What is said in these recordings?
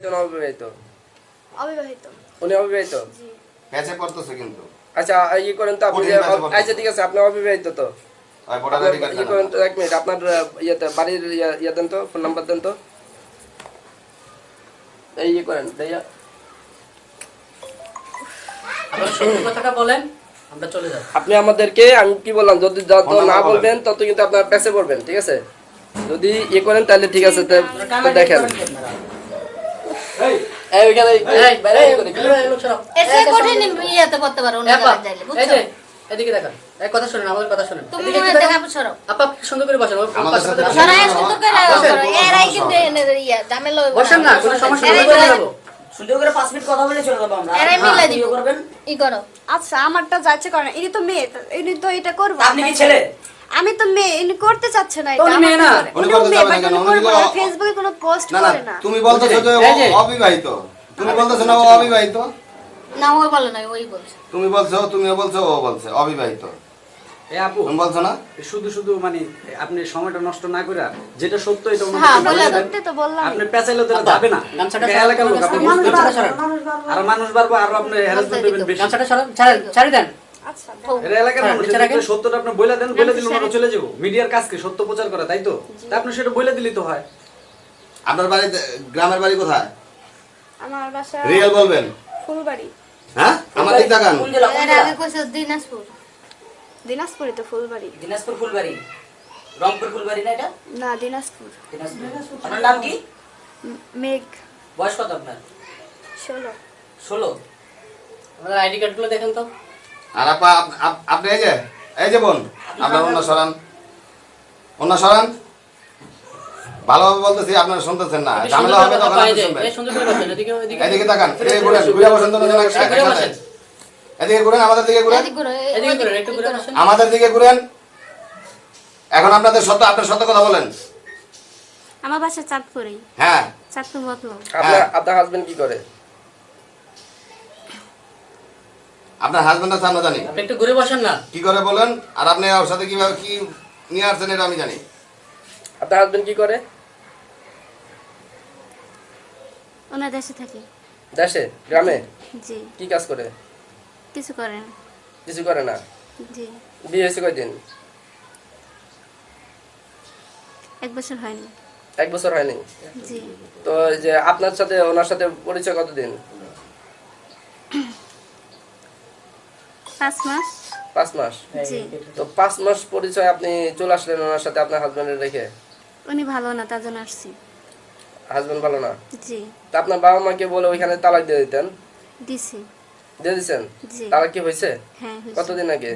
একজন অবিবাহিত? অবিবাহিত। উনি অবিবাহিত? প্যাচে পড়তেছে কিন্তু। আচ্ছা ই করেন তো আপনি কঠিন যে- কাজে বলতে। আচ্ছা ঠিক আছে আপনি অবিবাহিত তো? আর ভোটার আপনার আইডি কার্ড ই করেন তো এক মিনিট আপনার আহ, বাড়ির ইয়ে ইয়ে দেন তো ফোন নাম্বার দেন তো। এই ইয়ে করেন ভাইয়া। কথাটা বলেন আমরা চলে যাব আপনি আমাদেরকে আমি কি বললাম যদি যত না বলবেন তত কিন্তু আপনার পেছে পড়বেন ঠিক আছে? যদি ইয়ে করেন তাহলে ঠিক আছে দেখেন। এদিকে দেখান এই কথা শুনেন আমাদের কথা শুনেন। তুমি এদিকে একটু দেখা দেখান। সরো আপা সুন্দর করে বসেন ওর আমাদের পাশে সাথে বসেন। সরাই সুন্দর করে করো। এরাই কিন্তু ঝামেলা বসেন না কোনো সমস্যা নেই এরাই বলে মিলাই যাব। সুন্দর করে পাঁচ মিনিট কথা বলে চলে যাব আমরা। এরাই দিব। করবেন? ই করো। আচ্ছা আমারটা যাচ্ছে করেন ইনি তো মেয়ে তো ইনি তো এটা করব। আপনি কি ছেলে? আমি তো মেয়ে ইনি করতে চাচ্ছে না উনি মেয়ে না। উনি উনি করতে চাবে না কেন? উনি উনি ফেসবুকে কোনো পোস্ট করে না। তুমি বলতেছো যে ও অবিবাহিত। তুমি বলতেছো না ও অবিবাহিত? না ওই বলো না ওই বলছে। তুমি বলছো তুমিও বলছো ও বলছে অবিবাহিত। এ আপু তুমি বলছো না? শুধু শুধু মানে আপনি সময়টা নষ্ট না করে যেটা সত্য এটা ওনাকে হ্যাঁ, তো বললাম। আপনি পেঁচাইলে তো যাবে না। গামছাটা এটা সরান, এলাকার লোক আপনি বুঝতে আর মানুষ বাড়বো আর আপনি হ্যারাসমেন্ট করবেন বেশি। গামছাটা ছাড়েন দেন। আচ্ছা হ্যাঁ, সত্যটা আপনি বলে দেন বলে দিলে বিচার চলে যাব। মিডিয়ার কাজকে সত্য প্রচার করা তাই তো? তা আপনি সেটা বলে দিলেই তো হয়। আপনার বাড়ি গ্রামের বাড়ি কোথায়? আমার বাসা রিয়েল বলবেন? ফুলবাড়ি। হ্যাঁ? আমার দিক তাকান। কোন জেলা কোন এর আগে কইছে দিনাজপুর। দিনাজপুরে তো ফুলবাড়ি। দিনাজপুর ফুলবাড়ি? রংপুর ফুলবাড়ি না এটা? না দিনাজপুর। দিনাজপুর। আপনার নাম কি? মেঘ। বয়স কত আপনার? ষোলো। ষোলো। আমাদের আইডি কার্ডগুলো দেখেন তো। আর আপা আপ- আপ- আপনি এই যে এই যে বোন আপনার অন্য সরান অন্য সরান ভালোভাবে বলতেছি আপনারা শুনতেছেন না। ঝামেলা হবে তখন এদিকে এদিকে। এদিকে তাকান এদিকে ঘুরেন ঘুরে বসেন তো। এদিকে আমাদের দিকে ঘুরেন। আমাদের দিকে ঘুরেন। এখন আপনাদের সত্য আপনার সত্য কথা বলেন। আমার বাসা চাঁদপুরে হ্যাঁ। চাঁদপুর মতলব আপনার হ্যাঁ। আপনার হাজবেন্ড কি করে? আপনার হাজবেন্ড আছে আমরা জানি। আপনি একটু ঘুরে বসেন না। কি করে বলেন? আর আপনি ওর সাথে কীভাবে কি নিয়ে আসছেন এটা আমি জানি। আপনার হাজবেন্ড কি করে? ওনার দেশে থাকি। দেশে? গ্রামে? জি। কি কাজ করে? কিছু করেন কিছু করে না? জি। বিয়ে হয়েছে কয়দিন? এক বছর হয়নি। এক বছর হয়নি? জি। তো এই যে আপনার সাথে ওনার সাথে পরিচয় কতদিন? পাঁচ মাস। পাঁচ মাস? তো পাঁচ মাস পরিচয় আপনি চলে আসলেন ওনার সাথে আপনার হাজবেন্ডের রেখে উনি ভালো না তার জন্য আসছি। হাজবেন্ড ভালো না? জি। তা আপনার বাবা মাকে বলে ওইখানে তালাক দিয়ে দিতেন? দিছি। দিয়ে দিচ্ছেন জি। তালাক কি হয়েছে? হ্যাঁ কতদিন আগে?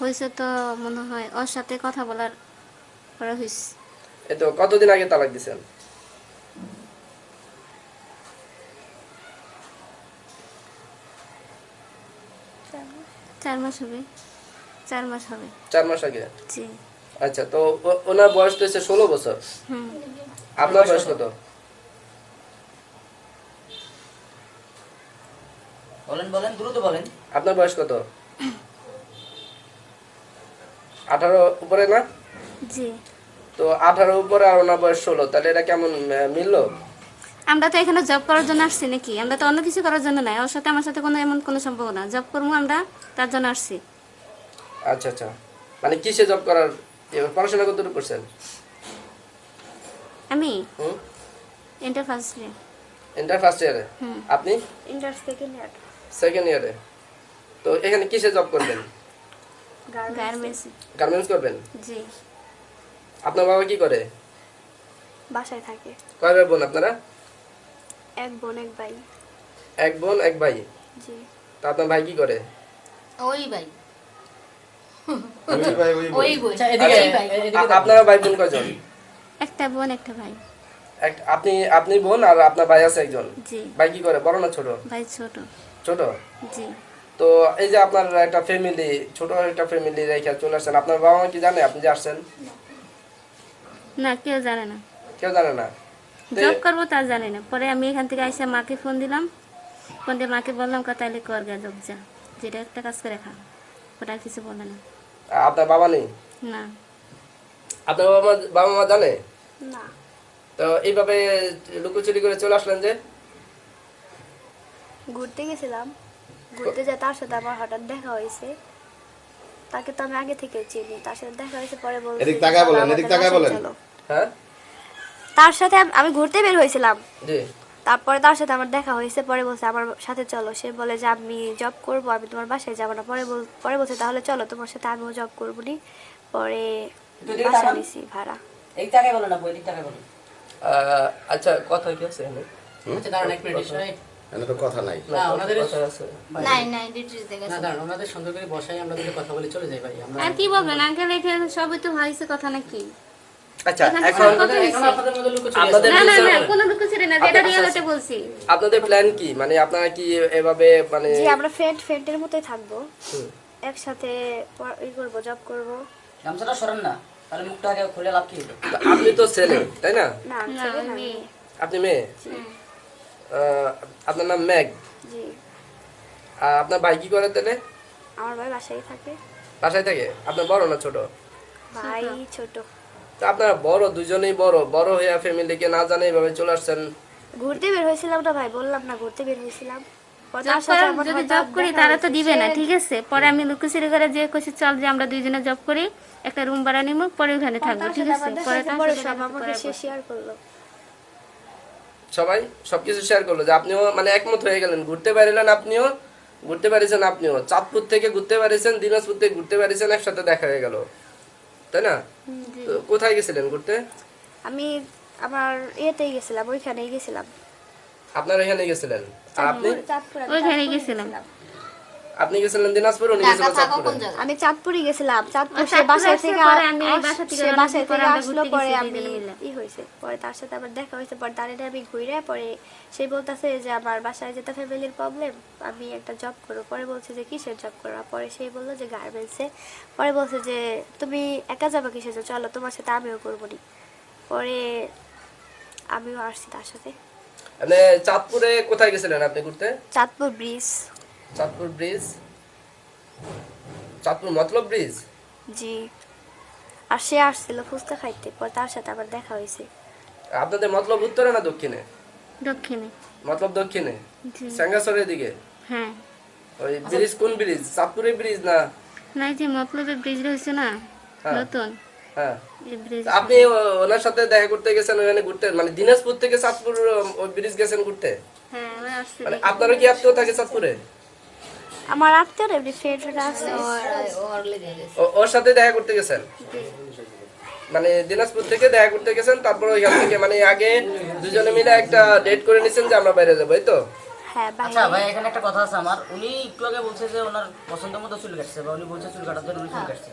হয়েছে তো মনে হয় ওর সাথে কথা বলার পরে হয়েছে তো কতদিন আগে তালাক দিছেন? চার মাস হবে। চার মাস হবে। চার মাস আগে? জি। আচ্ছা তো ওনার বয়স তো হচ্ছে ষোলো বছর। হুম। আপনার বয়স কত? বলেন বলেন দ্রুত বলেন। আপনার বয়স কত? আঠারো উপরে না? জি। তো আঠারো উপরে আর ওনার বয়স ষোলো তাহলে এটা কেমন মিললো? আমরা তো এখানে জব করার জন্য আসছি নাকি? আমরা তো অন্য কিছু করার জন্য নাই। ওর সাথে আমার সাথে কোনো এমন কোনো সম্পর্ক না। জব করব আমরা তার জন্য আসছি। আচ্ছা আচ্ছা। মানে কিসে জব করার? পড়াশোনা কতটুকু করছেন? আমি? হুম? Inter first year inter first ইয়ারে হুম। আপনি? ইন্টার সেকেন্ড ইয়ার সেকেন্ড ইয়ারে তো এখানে কিসে জব করবেন? গার্মেন্টস গার্মেন্টস করবেন? জি। আপনার বাবা কি করে? বাসায় থাকে। কয় ভাই বোন আপনারা? এক বোন এক ভাই। এক বোন এক ভাই? জি। তা আপনার ভাই কি করে? ওই ভাই। ওই ভাই, ওই। আচ্ছা এদিকে ভাই। এদিকে আ- দেখেন। ভাই বোন কয়জন? একটা বোন একটা ভাই। এক আপনি আপনি বোন আর আপনার ভাই আছে একজন? জি। ভাই কি করে বড় না ছোট? ভাই ছোট। ছোট? জি। তো এই যে আপনার একটা ফ্যামিলি ছোট একটা ফ্যামিলি রেখে চলে আসছেন আপনার বাবা মা কি জানে? আপনি যে আসছেন? না কেউ জানে না। কেউ জানে না? জব করব তা জানি না। পরে আমি এখান থেকে আইসা মাকে ফোন দিলাম। ফোন দিয়ে মাকে বললাম কা তাহলে কর গা জব যা। যেটা একটা কাজ করে খা। ওটা কিছু বলে না। আপনার বাবা নেই? না। আপনার বাবা মা বাবা মা জানে? না। তো এইভাবে লুকোচুরি করে চলে আসলেন যে? ঘুরতে গেছিলাম। ঘুরতে যেয়ে তার সাথে আমার হঠাৎ দেখা হয়েছে। তাকে তো আমি আগে থেকে চিনি। তার সাথে দেখা হয়েছে পরে বলছে এদিক তাকায় বলেন, এদিক তাকায় বলেন। হ্যাঁ? তার সাথে আমি ঘুরতে বের হয়েছিলাম। তারপরে তার সাথে আমার দেখা হয়েছে পরে বলছে আমার সাথে চলো। সে বলে যে আমি জব করব আমি তোমার বাসায় যাব না। পরে পরে বলছে তাহলে চলো তোমার সাথে আমিও জব করব নি পরে বাসা নিছি ভাড়া। এই টাকায় বলেন না বই টাকায় বলেন আচ্ছা কথা কি আছে এখানে? আচ্ছা দাঁড়ান এক মিনিট এই, এখানে তো কথা নাই। না ওনাদের নাই নাই ডিউটি দেখে না দাঁড়ান ওনাদের সুন্দর করে বসাই আমরা যদি কথা বলে চলে যাই ভাই আমরা আর কি বলবেন? আঙ্কেল এখানে সবই তো হয়েছে কথা নাকি? আচ্ছা এখন আপনাদের- এখন হয়েছে। আপনাদের মধ্যে লুকোচুরি আপনাদের- আছে। না না না কোনো দুঃখ না যেটা রিয়েলিটি বলছি। আপনাদের প্ল্যান কি? মানে আপনারা কি এভাবে মানে যে আমরা ফ্রেন্ড ফ্রেন্ডের মতোই থাকব। একসাথে ই করব জব করব। গামছাটা সরেন না তাহলে মুখটা আগে খুলে লাভ কি আপনি তো ছেলে তাই না? আমি। আপনি মেয়ে? আহ, আপনার নাম ম্যাগ জি। আর আপনার ভাই কি করে তাহলে? আমার ভাই বাসায় থাকে। বাসায় থাকে? আপনার বড় না ছোট? ভাই ছোট। তো আপনারা বড় দুজনেই বড় বড় হয়ে ফ্যামিলিকে না জানে এইভাবে চলে আসছেন। ঘুরতে বের হয়েছিলাম না ভাই বললাম না ঘুরতে বের হয়েছিলাম। যদি জব করি তারা তো দিবে না ঠিক আছে? পরে আমি লুকোচুরি করে যে কইছি চল যে আমরা দুইজনে জব করি একটা রুম ভাড়া নিব পরে ওখানে থাকব ঠিক আছে? পরে সব আমাকে। শেয়ার করল। সবাই সবকিছু শেয়ার করল যে আপনিও মানে একমত হয়ে গেলেন ঘুরতে পারিলেন আপনিও ঘুরতে পারিছেন আপনিও। চাঁদপুর থেকে ঘুরতে পারিছেন দিনাজপুর থেকে ঘুরতে পারিছেন একসাথে দেখা হয়ে গেল। তাই না? তো কোথায় গেছিলেন ঘুরতে? আমি আমার ইয়েতেই গেছিলাম ওইখানেই গেছিলাম। আপনার এখানে গেছিলেন? আর আপনি? ওইখানে গেছিলাম। আপনি গেছিলেন দিনাজপুর উনি গেছিলেন চাঁদপুরে আমি চাঁদপুরে গেছিলাম চাঁদপুর সে বাসায় থেকে পরে আমি আস- বাসা থেকে সে বেরোনোর বাসায় থেকে আসলো পরে আমি ই হয়েছে পরে তার সাথে আবার দেখা হয়েছে পরে তার আমি ঘুরে পরে সে বলতেছে যে আমার বাসায় যেতে ফ্যামিলির প্রবলেম আমি একটা জব করব। পরে বলছে যে কিসের জব করব? পরে সে বলল যে গার্মেন্টসে পরে বলছে যে তুমি একা যাবে কিসের জন্য? চলো তোমার সাথে আমিও করব নি। পরে আমিও আসছি তার সাথে। মানে চাঁদপুরে কোথায় গেছিলেন আপনি ঘুরতে? Chandpur bridge Chandpur bridge. Chandpur Matlab bridge? জি। আর সে আসছিল ফুচকা খাইতে পরে তার সাথে আবার দেখা হয়েছে। আপনাদের মতলব উত্তরে না দক্ষিণে? দক্ষিণে। মতলব দক্ষিণে? জি। স্যাঙ্গাসরের দিকে? হ্যাঁ। ওই ব্রিজ কোন ব্রিজ? চাঁদপুরের ব্রিজ না? না যে মতলবে ব্রিজ রয়েছে না? হ্যাঁ। নতুন? হ্যাঁ। এই ব্রিজ তা আপনি ওনার সাথে দেখা করতে গেছেন ওখানে ঘুরতে? মানে দিনাজপুর থেকে চাঁদপুর ওই ব্রিজ গেছেন ঘুরতে? হ্যাঁ মানে আপনারও কি আত্মীয় থাকে চাঁদপুরে? আমার আত্মীয় এমনি ফ্রেন্ডরা আছে। ওর ও- ওর সাথে দেখা করতে গেছেন? মানে দিনাজপুর থেকে দেখা করতে গেছেন তারপর ওইখান থেকে মানে আগে দুজনে মিলে একটা ডেট করে নিছেন যে আমরা বাইরে যাব তো? হ্যাঁ আচ্ছা ভাই এখানে একটা কথা আছে আমার। উনি একটু আগে বলছে যে ওনার পছন্দের মতো চুল কাটছে বা উনি বলছে চুল কাটার জন্য উনি চুল কাটছে।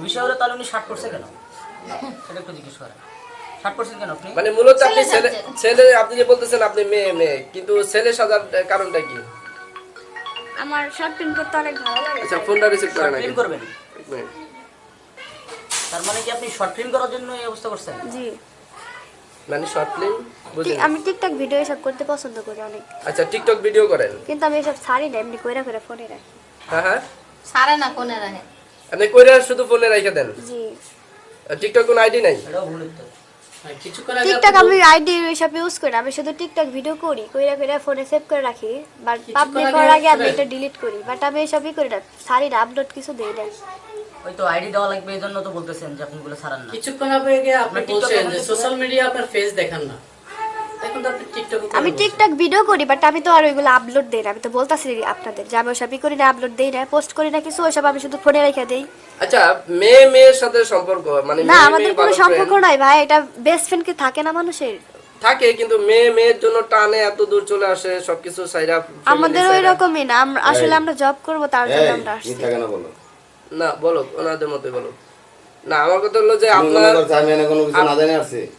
বিষয় হলো তাহলে উনি শার্ট করছে কেন? সেটা একটু জিজ্ঞেস করেন। মানে মূলত আপনি ছেলে ছেলে আপনি যে বলতেছেন আপনি মেয়ে মেয়ে। কিন্তু ছেলে সাজার কারণটা কি? আমার শর্ট ফিল্ম করতে অনেক ভালো লাগে। আচ্ছা ফোনটা রিসিভ করেন আগে ফিল্ম করবেন? তার মানে কি আপনি শর্ট ফিল্ম করার জন্য এই অবস্থা করছেন? জি। মানে শর্ট ফিল্ম বুঝলেন ঠিক- আমি টিকটক ভিডিও এসব করতে পছন্দ করি অনেক। আচ্ছা টিকটক ভিডিও করেন? কিন্তু আমি এসব ছাড়ি না এমনি কইরা করে ফোনে রাখি। হ্যাঁ হ্যাঁ। সারে না কোনে রাখে। আপনি কইরা শুধু ফোনে রেখে দেন? জি। টিকটক কোন আইডি নাই? এটাও ভুল টিকটক আমি আইডি ইউজ করি না। আমি শুধু টিকটক ভিডিও করি কইরা কইরা ফোনে সেভ করে রাখি বাট পাবলিক করার আগে আমি এটা ডিলিট করি বাট আমি এসবই করি না সারি না আপলোড কিছু দেই না ওই তো আইডি দেওয়া লাগবে এই জন্য তো বলতেছেন যে আপনি গুলো সারান না। কিছুক্ষণ আগে আপনি বলছেন যে সোশ্যাল মিডিয়া আপনার ফেস দেখান না এখন তো আপনি টিকটক আমি টিকটক ভিডিও করি বাট আমি তো আর ওইগুলো আপলোড দেই না। আমি তো বলতাছি আপনাদের যে আমি ওসবই করি না আপলোড দেই না পোস্ট করি না কিছু ওসব আমি শুধু ফোনে রেখে দেই। আচ্ছা মেয়ে মেয়ের সাথে সম্পর্ক মানে না আমাদের কোনো সম্পর্ক নাই ভাই এটা বেস্ট ফ্রেন্ড কি থাকে না মানুষের? থাকে কিন্তু মেয়ে মেয়ের জন্য টানে এত দূর চলে আসে সবকিছু সাইরা আমাদের ওই রকমই না আমরা আসলে আমরা জব করব তার জন্য আমরা আসছি। না বলো। ওনাদের মতোই বলো। না আমার কথা হলো যে আপনার আমি কোনো কিছু না জানি আসছি? দেখি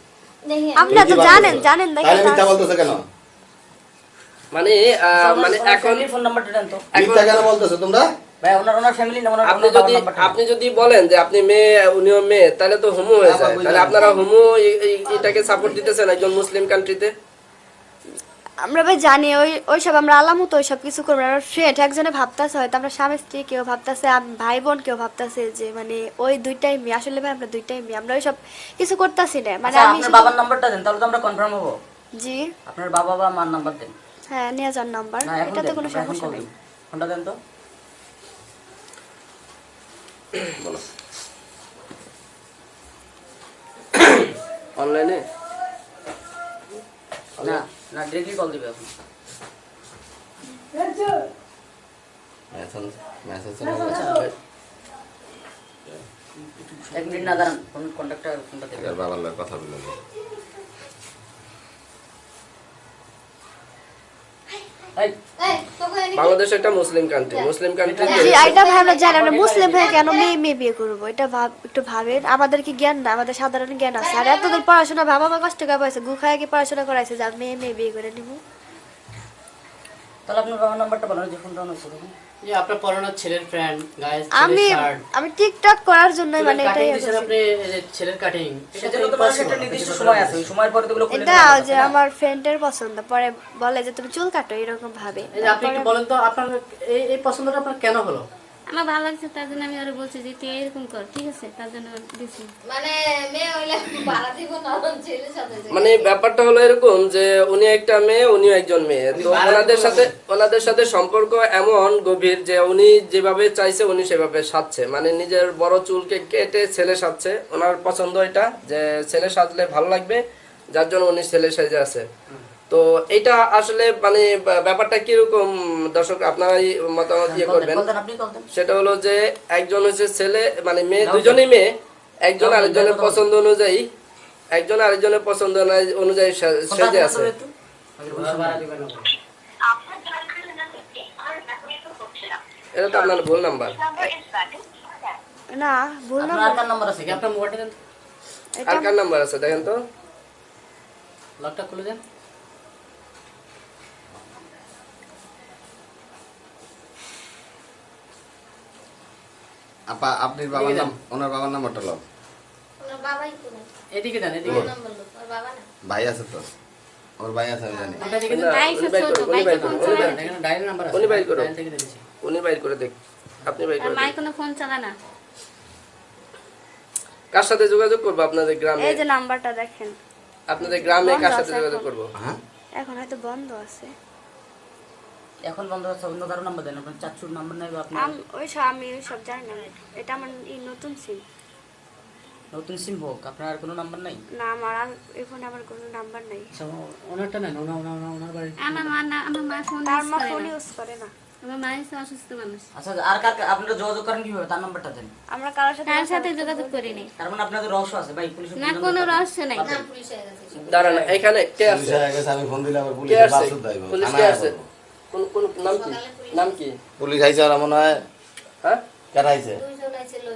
আপনারা তো তুমি কি জানেন ভাবতেছো? জানেন দেখে তাহলে মিথ্যা তো বলতেছে কেন মানে আহ, মানে এখন ফোন নাম্বারটা দেন তো। মিথ্যা কেন বলতেছো তোমরা ভাই ওনার ওনার ফ্যামিলি না ওনার আপনি ওনার যদি বাবার নাম্বারটা দেন। আপনি যদি বলেন যে আপনি মেয়ে উনিও মেয়ে তাহলে তো হোমো হয়ে আবার যায়। বুঝলাম। তাহলে আপনারা হোমো এটাকে সাপোর্ট দিতেছেন একজন মুসলিম কান্ট্রিতে আমরা ভাই জানি ওই ওই সব আমরা আলামত ওইসব কিছু করব আমরা ফ্রেন্ড একজনে ভাবতেছে হয়তো আমরা স্বামী স্ত্রী কেউ ভাবতেছে ভাই বোন কেউ ভাবতেছে যে মানে ওই দুইটাই মেয়ে আসলে ভাই আমরা দুইটাই মেয়ে আমরা ওইসব কিছু করতেছি না। মানে আচ্ছা আমি আপনার বাবার নাম্বারটা দেন তাহলে তো আমরা কনফার্ম হব। জি। আপনার বাবা বা মার নাম্বার দেন। হ্যাঁ নিয়ে যান নাম্বার। এটাতে দেন, কোনো সমস্যা নেই। ফোনটা দেন তো। বলো। অনলাইনে না। না ডিরেক্টলি কল দিবে এখন। মেসেজ মেসেজ এক মিনিট না দাঁড়ান ফোন কন্ট্যাক্টটা ফোনটা দেবে বাবার কথা বলে বাংলাদেশ একটা মুসলিম কান্ট্রি মুসলিম কান্ট্রি জি এটা ভাই আমরা জানি আমরা মুসলিম হয়ে কেন মেয়ে মেয়ে বিয়ে করব? এটা ভাব একটু ভাবেন। আমাদের কি জ্ঞান না? আমাদের সাধারণ জ্ঞান আছে। আর এতদূর পড়াশোনা বাবা মা কষ্ট করে পাইছে গুখায় কি পড়াশোনা করাইছে? যা মেয়ে মেয়ে বিয়ে করে নিব। তাহলে আপনার বাবার নাম্বারটা বলেন যে ফোনটা অন হচ্ছে দেখুন। যে আপনার পড়ানোর ছেলের ফ্রেন্ড গাইস আমি আমি টিকটক করার জন্য মানে এটাই আপনি যে ছেলের কাটিং সেটা তো একটা নির্দিষ্ট সময় আছে ওই সময়ের পরে তো গুলো এটা যে আমার ফ্রেন্ডের পছন্দ পরে বলে যে তুমি চুল কাটো এরকম ভাবে। আপনি একটু বলেন তো আপনার এই এই পছন্দটা আপনার কেন হলো? আমার ভালো লাগছে তার জন্য আমি ওরা বলছি যে তুই এরকম কর ঠিক আছে? তার জন্য দিছি। মানে মেয়ে হইলে ভাড়া দিব না ছেলের সাথে মানে ব্যাপারটা হলো এরকম যে উনি একটা মেয়ে উনিও একজন মেয়ে। তো ওনাদের সাথে ওনাদের সাথে সম্পর্ক এমন গভীর যে উনি যেভাবে চাইছে উনি সেভাবে সাজছে। মানে নিজের বড় চুলকে কেটে ছেলে সাজছে। ওনার পছন্দ এটা যে ছেলে সাজলে ভালো লাগবে যার জন্য উনি ছেলে সেজে আছে। তো এটা আসলে মানে ব্যা- ব্যাপারটা কীরকম? দর্শক আপনারাই মতামত ইয়ে করবেন। সেটা হলো যে একজন হচ্ছে ছেলে মানে মেয়ে দুজনই মেয়ে। একজন আরেকজনের পছন্দ অনুযায়ী একজন আরেকজনের পছন্দ অনুযায়ী- সেজে আছে। এটা তো আপনার ভুল নাম্বার। না ভুল না আপনার আর কার নাম্বার আছে? কি? আপনার মোবাইলটা দেন আর কার নাম্বার আছে দেখেন তো। লকটা খুলে দেন। আপা আপনি বাবার নাম ওনার বাবার নাম্বারটা লো ওনার বাবাই তো এদিকে দেন এদিকে নাম্বার লোক ওর বাবা না। ভাই আছে তো। ওর ভাই আছে জানি। ডায়াল নাম্বার আছে। উনি বাইর করো। উনি বাইর করে দেখ। আপনি বাইর করে মাই কোনো ফোন চালা না। কার সাথে যোগাযোগ করব? আপনাদের গ্রামে। এই যে নাম্বারটা দেখেন। আপনাদের গ্রামে কার সাথে যোগাযোগ। করব? হ্যাঁ? এখন হয়তো বন্ধ আছে। এখন বন্ধ হচ্ছে অন্য কারও নাম্বার দেন আপনার চাচুর নাম্বার নাই বা আপনার আম- ওই সব আমি ওই সব জানি না। এটা আমার এই নতুন সিম নতুন সিম হোক আপনার আর কোনো নাম্বার নাই? না আমার এই ফোনে আমার কোনো নাম্বার নাই। আচ্ছা, ওনারটা নেন ওনা ওনা ওনা ওনার বাড়ি আমার মা না আমার মা ফোন তার মা ফোন ইউজ করে না। আমার মা হচ্ছে অসুস্থ মানুষ। আচ্ছা আর কার কার- আপনারা যোগাযোগ করেন কীভাবে? তার নাম্বারটা দেন। আমরা কারোর সাথে তার সাথে যোগাযোগ করিনি। তার মানে আপনাদের রহস্য আছে ভাই পুলিশ না কোনো রহস্য নাই। না পুলিশ হয়ে গেছে দাঁড়ান এখানে কে আছে? পুলিশ গেছে আমি ফোন দিলে আবার কে পুলিশের বাসুদ দাইব পুলিশ কে আছে? কোন কোন নাম কি? নাম কি? পুলিশ আইছে আর মনে হয়। হ্যাঁ? কারা আইছে? দুইজন আইছিল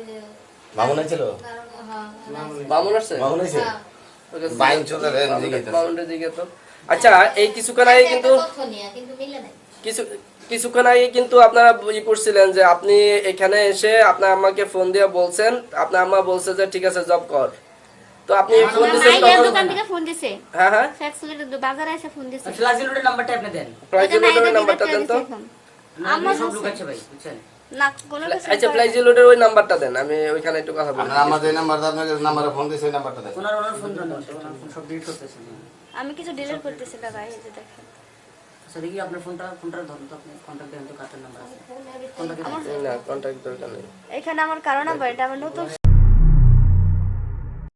মামুন আইছিল? কারণ হ্যাঁ বামুন আছে মামুন আইছে? হ্যাঁ। বাইন চলে রে বামুন- দিকে তো। আচ্ছা এই কিছুক্ষণ আগে কিন্তু কিছু কিছুক্ষণ আগে কিন্তু আপনারা ই করছিলেন যে আপনি এখানে এসে আপনার আম্মাকে ফোন দিয়ে বলছেন আপনার আম্মা বলছে যে ঠিক আছে জব কর। তো আপনি ফোন আমার দিয়েছেন মাইয়ের তখন? দোকান থেকে ফোন দিছে। হ্যাঁ হ্যাঁ। ফ্যাক্সুলের বাজারে এসে ফোন দিছে। নাম্বারটা আপনি দেন। নাম্বারটা দেন তো। না, সব লুকাচ্ছে ভাই বুঝছেন? না কোনো কিছু আচ্ছা ওই নাম্বারটা দেন আমি ওইখানে একটু কথা বলি। আপনার আমার নাম্বার আপনাকে নাম্বারে ফোন দিয়েছে ওই নাম্বারটা দেন। ওনার ওনার ফোন দেন সব ডিলিট করতেছেন আমি কিছু ডিলিট করতেছি না ভাই এই যে দেখেন। আচ্ছা দেখি আপনার ফোনটা ফোনটা ধরুন তো আপনি কন্ট্যাক্ট দেন তো কাটার নাম্বার আছে। ফোনটাকে না কন্ট্যাক্ট দরকার নেই। এখানে আমার কারও নাম্বার এটা আমার নতুন